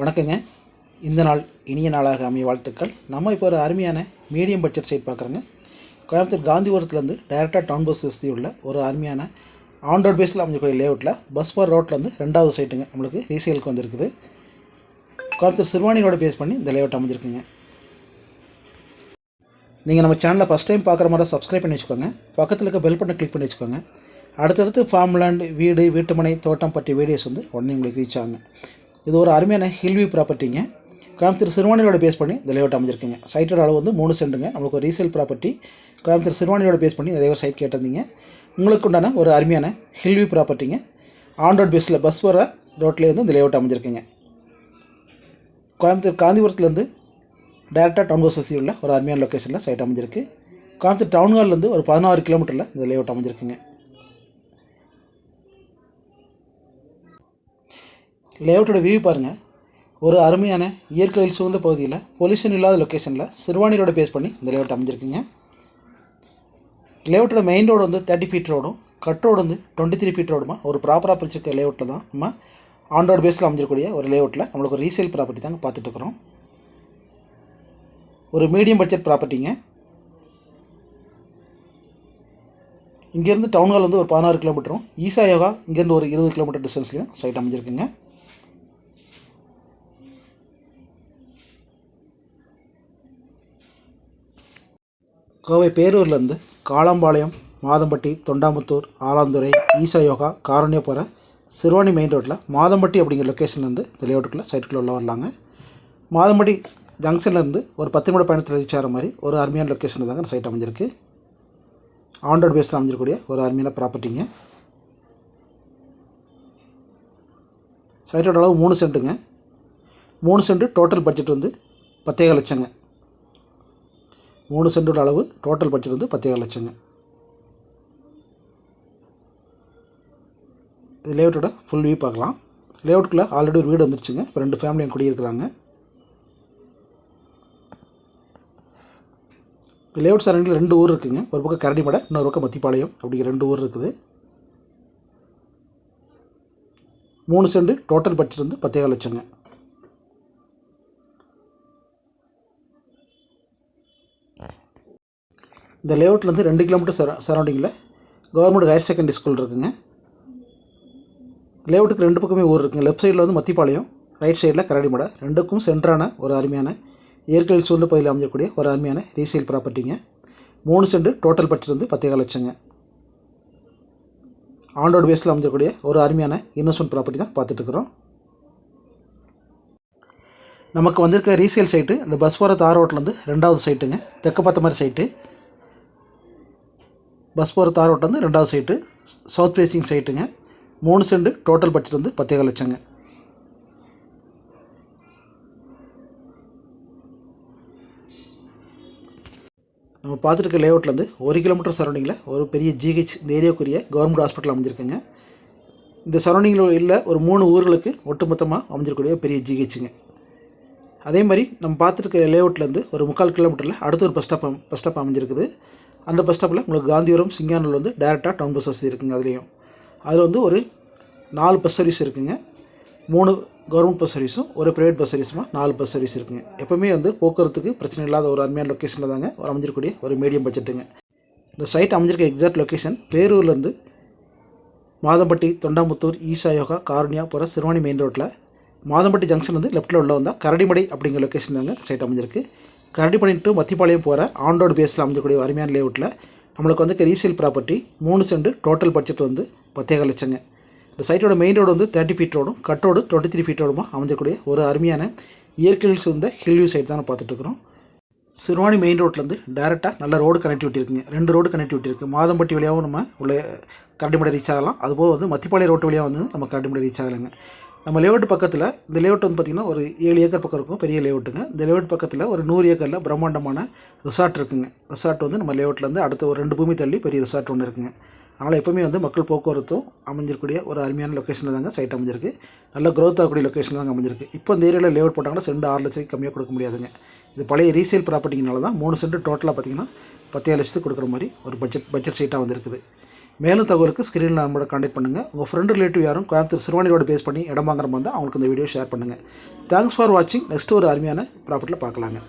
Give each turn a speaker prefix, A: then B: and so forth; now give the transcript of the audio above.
A: வணக்கங்க. இந்த நாள் இனிய நாளாக அமைய வாழ்த்துக்கள். நம்ம இப்போ ஒரு அருமையான மீடியம் பட்ஜெட் சைட் பார்க்குறோங்க கோயம்புத்தூர் காந்திபுரத்துலேருந்து டைரெக்டாக டவுன் பஸ் வசதி உள்ள ஒரு அருமையான ஆன் ரோட் பேஸில் அமைஞ்சக்கூடிய லேஅவுட்டில் பஸ் பார் ரோட்லேருந்து ரெண்டாவது சைட்டுங்க நம்மளுக்கு ரீசேலுக்கு வந்திருக்குது. கோயம்புத்தூர் சிறுவாணியோட பேஸ் பண்ணி இந்த லேஅவுட் அமைஞ்சிருக்குங்க. நீங்கள் நம்ம சேனலை ஃபஸ்ட் டைம் பார்க்குற மாதிரி சப்ஸ்கிரைப் பண்ணி வச்சுக்கோங்க. பக்கத்தில் இருக்க பெல் பட்டனை கிளிக் பண்ணி வச்சுக்கோங்க. அடுத்தடுத்து ஃபார்ம்லேண்ட் வீடு வீட்டுமனை தோட்டம் பற்றிய வீடியோஸ் வந்து உடனே உங்களுக்கு ரீச் ஆகுங்க. இது ஒரு அருமையான ஹில்வியூ ப்ராப்பர்ட்டிங்க கோயம்புத்தூர் சிறுவாணியோட பேஸ் பண்ணி இந்த லேஅவுட் அமைஞ்சிருக்குங்க. சைட்டோட அளவு வந்து மூணு சென்டுங்க. நம்மளுக்கு ஒரு ரீசேல் ப்ராப்பர்ட்டி கோயம்புத்தூர் சிறுவாணியோட பேஸ் பண்ணி நிறைய சைட் கேட்டிருந்தீங்க. உங்களுக்கு உண்டான ஒரு அருமையான ஹில்வியூ ப்ராப்பர்ட்டிங்க ஆன் ரோட் பேஸில் பஸ் வர ரோட்லேயே வந்து இந்த லேஅவுட் அமைஞ்சிருக்குங்க. கோயம்புத்தூர் காந்திபுரத்துலேருந்து டேரெக்டாக டவுன் ஹவுஸ் வசதி உள்ள ஒரு அருமையான லொக்கேஷனில் சைட் அமைஞ்சிருக்கு. கோயம்புத்தூர் டவுன் ஹால்லேருந்து ஒரு பதினாறு கிலோமீட்டரில் இந்த லேஅவுட் அமைஞ்சிருக்குங்க. லேஅவுட்டோட வியூ பாருங்கள் ஒரு அருமையான இயற்கையில் சூழ்ந்த பகுதியில் பொல்யூஷன் இல்லாத லொக்கேஷனில் சிறுவாணியோட பேஸ் பண்ணி இந்த லேஅவுட் அமைஞ்சிருக்குங்க. லேஅவுட்டோட மெயின் ரோடு வந்து தேர்ட்டி ஃபீட் ரோடும் கட் ரோடு வந்து டுவெண்ட்டி த்ரீ ஃபீட் ரோடுமா ஒரு ப்ராப்பராக பிரிச்சிருக்க லேஅவுட்டில் தான் நம்ம ஆன் ரோடு பேஸில் அமைஞ்சிருக்கூடிய ஒரு லேஅவுட்டில் நம்மளுக்கு ஒரு ரீசேல் ப்ராப்பர்ட்டி தாங்க பார்த்துட்டுக்குறோம் ஒரு மீடியம் பட்ஜெட் ப்ராப்பர்ட்டிங்க இங்கேருந்து டவுன் ஹால் வந்து ஒரு பதினாறு கிலோமீட்டரும் ஈசா யோகா இங்கேருந்து ஒரு இருபது கிலோமீட்டர் டிஸ்டன்ஸ்லையும் சைட் அமைஞ்சிருக்குங்க. கோவை பேரூர்லேருந்து காளாம்பாளையம் மாதம்பட்டி தொண்டாமுத்தூர் ஆலாந்துறை ஈசா யோகா காரண்யபுர சிறுவாணி மெயின் ரோட்டில் மாதம்பட்டி அப்படிங்கிற லொக்கேஷன்லேருந்து இந்த லேஅவுட்டுக்குள்ளே சைட்டுக்குள்ளே உள்ள வரலாங்க. மாதம்பட்டி ஜங்ஷன்லேருந்து ஒரு பத்து நிமிட பயணத்தில் ரீச் ஆகிற மாதிரி ஒரு அருமையான லொக்கேஷனில் தாங்க சைட் அமைஞ்சிருக்கு. ஆண்ட்ராய்டு பேஸில் அமைஞ்சிருக்கூடிய ஒரு அருமையான ப்ராப்பர்ட்டிங்க சைட்டோட அளவு மூணு சென்ட்டுங்க மூணு சென்ட்டு டோட்டல் பட்ஜெட் வந்து பத்தேக லட்சங்க. மூணு சென்டோட அளவு டோட்டல் பட்ஜெட் வந்து பத்தேக லட்சங்க. இது லேஅவுட்டோட ஃபுல் வியூ பார்க்கலாம். லேஅவுட்டுக்குள்ளே ஆல்ரெடி ஒரு வீடு வந்துருச்சுங்க. இப்போ ரெண்டு ஃபேமிலியும் குடியிருக்கிறாங்க. லேஅவுட் சரௌண்டிங்கில் ரெண்டு ஊர் இருக்குங்க. ஒரு பக்கம் கரடிமடை இன்னொரு பக்கம் மத்திப்பாளையம். அப்படிங்கிற ரெண்டு ஊர் இருக்குது. மூணு செண்டு டோட்டல் பட்ஜெட் வந்து பத்தேகால் லட்சங்க. இந்த லேஅவுட்லேருந்து ரெண்டு கிலோமீட்டர் சர சரௌண்டிங்கில் கவர்மெண்ட் ஹையர் செகண்டரி ஸ்கூல் இருக்குங்க. லேஅவுட்டுக்கு ரெண்டு பக்கமே ஊர் இருக்குங்க. லெஃப்ட் சைடில் வந்து மத்திப்பாளையம் ரைட் சைடில் கரடிமடை. ரெண்டுக்கும் சென்டரான ஒரு அருமையான இயற்கை சூழ்ந்த பகுதியில் அமைஞ்சக்கூடிய ஒரு அருமையான ரீசேல் ப்ராப்பர்ட்டிங்க மூணு சென்ட் டோட்டல் பட்ஜெட் வந்து பத்தேகால் லட்சங்க. ஆன் ரோடு பேஸில் அமைஞ்சக்கூடிய ஒரு அருமையான இன்வெஸ்ட்மெண்ட் ப்ராப்பர்ட்டி தான் பார்த்துட்டு இருக்கிறோம். நமக்கு வந்திருக்க ரீசேல் சைட்டு இந்த பஸ் போகிற தார் ரோட்லேருந்து ரெண்டாவது சைட்டுங்க தெற்கு பார்த்த மாதிரி சைட்டு பஸ் போகிற தார் வந்து ரெண்டாவது சைட்டு சவுத் ஃபேஸிங் சைட்டுங்க மூணு செண்டு டோட்டல் பட்ஜெட் வந்து பத்தே லட்சங்க. நம்ம பார்த்துருக்க லேஅவுட்லேருந்து ஒரு கிலோமீட்டர் சரௌண்டிங்கில் ஒரு பெரிய ஜிஹெச் இந்த ஏரியாவுக்குரிய கவர்மெண்ட் ஹாஸ்பிட்டல் அமைஞ்சிருக்குங்க. இந்த சரௌண்டிங்கில் இல்லை ஒரு மூணு ஊர்களுக்கு ஒட்டுமொத்தமாக அமைஞ்சிருக்கக்கூடிய பெரிய ஜிஹெச்சுங்க அதே மாதிரி நம்ம பார்த்துருக்க லேஅவுட்லேருந்து ஒரு முக்கால் கிலோமீட்டரில் அடுத்த ஒரு பஸ் ஸ்டாப் பஸ் ஸ்டாப் அமைஞ்சிருக்குது. அந்த பஸ் ஸ்டாப்பில் உங்களுக்கு காந்திபுரம் சிங்கானூர் வந்து டேரெக்டாக டவுன் பஸ் வசதி இருக்குங்க அதுலேயும். அதில் வந்து ஒரு நாலு பஸ் சர்வீஸ் இருக்குங்க. மூணு கவர்மெண்ட் பஸ் சர்வீஸும் ஒரு ப்ரைவேட் பஸ் சர்வீஸுமா நாலு பஸ் சர்வீஸ் இருக்குங்க. எப்போவுமே வந்து போக்குவரத்துக்கு பிரச்சனை இல்லாத ஒரு அருமையான லொக்கேஷனில் தாங்க ஒரு அமைஞ்சிருக்கக்கூடிய ஒரு மீடியம் பட்ஜெட்டுங்க இந்த சைட் அமைஞ்சிருக்க எக்ஸாக்ட் லொக்கேஷன் பேரூர்லேருந்து மாதம்பட்டி தொண்டாமுத்தூர் ஈஷா யோகா காரணியா போகிற சிறுவாணி மெயின் ரோட்டில் மாதம்பட்டி ஜங்ஷன் வந்து லெஃப்ட்டில் உள்ள வந்தால் கரடிமடை அப்படிங்கிற லொக்கேஷன் தாங்க சைட் அமைஞ்சிருக்கு. கரடி டு மத்திப்பாளையம் போகிற ஆன் ரோடு பேஸில் அமைஞ்சக்கூடிய அருமையான லேஅவுட்டில் நம்மளுக்கு வந்து ரீசேல் ப்ராப்பர்ட்டி மூணு சென்ட் டோட்டல் பட்ஜெட் வந்து பத்தேகால் லட்சங்க. இந்த சைட்டோட மெயின் ரோடு வந்து தேர்ட்டி ஃபீட் ரோடும் cut road twenty three feet ரோடுமா அமைஞ்சக்கூடிய ஒரு அருமையான இயற்கையில் சூழ்ந்த ஹில்வியூ சைட் தான் பார்த்துட்ருக்குறோம் சிறுவாணி மெயின் ரோட்லேருந்து டேரெக்டாக நல்ல ரோடு கனெக்டிவிட்டி இருக்குங்க. ரெண்டு ரோடு கனெக்டிவிட்டி இருக்குது மாதம்பட்டி வழியாகவும் நம்ம உள்ள கரடிமடை ரீச் ஆகலாம். அதுபோக வந்து மத்திப்பாளைய ரோட்டு வழியாக வந்து நம்ம கரடிமடை ரீச் ஆகலைங்க. நம்ம லேஅவுட் பக்கத்தில் இந்த லேஅவுட் வந்து பார்த்திங்கன்னா ஒரு ஏழு ஏக்கர் பக்கம் இருக்கும் பெரிய லேஅவுட்டுங்க இந்த லேஅவுட் பக்கத்தில் ஒரு நூறு ஏக்கரில் பிரம்மாண்டமான ரிசார்ட் இருக்குங்க. ரிசார்ட் வந்து நம்ம லேஅவுட்லேருந்து அடுத்த ஒரு ரெண்டு பூமி தள்ளி பெரிய ரிசார்ட் ஒன்று இருக்குங்க. அதனால் எப்போவுமே வந்து மக்கள் போக்குவரத்தும் அமைஞ்சிருக்கூடிய ஒரு அருமையான லொக்கேஷனில் தாங்க சைட் அமைஞ்சிருக்கு. நல்ல க்ரோத் ஆகக்கூடிய லொக்கேஷனில் தாங்க அமைஞ்சிருக்கு. இப்போ இந்த ஏரியாவில் லேஅவுட் போட்டாங்கன்னா செண்டு ஆறு லட்சம் கம்மியாக கொடுக்க முடியாதுங்க. இது பழைய ரீசேல் ப்ராப்பர்ட்டிங்கனால தான் மூணு செண்டு டோட்டலாக பார்த்தீங்கன்னா பத்தேழு லட்சத்துக்கு கொடுக்குற மாதிரி ஒரு பட்ஜெட் பட்ஜெட் சைட்டாக வந்திருக்குது. மேலும் தகவலுக்கு ஸ்க்ரீனில் நம்மளோட காண்டாக்ட் பண்ணுங்கள் உங்கள் ஃப்ரெண்டு ரிலேட்டிவ் யாரும் கோயம்புத்தூர் சிறுவாணியோட பேஸ் பண்ணி இடம் வாங்குற மாதிரி அவங்களுக்கு இந்த வீடியோ ஷேர் பண்ணுங்கள் தேங்க்ஸ் ஃபார் வாட்சிங் நெக்ஸ்ட் ஒரு அருமையான ப்ராப்பர்ட்டியில் பார்க்கலாங்க.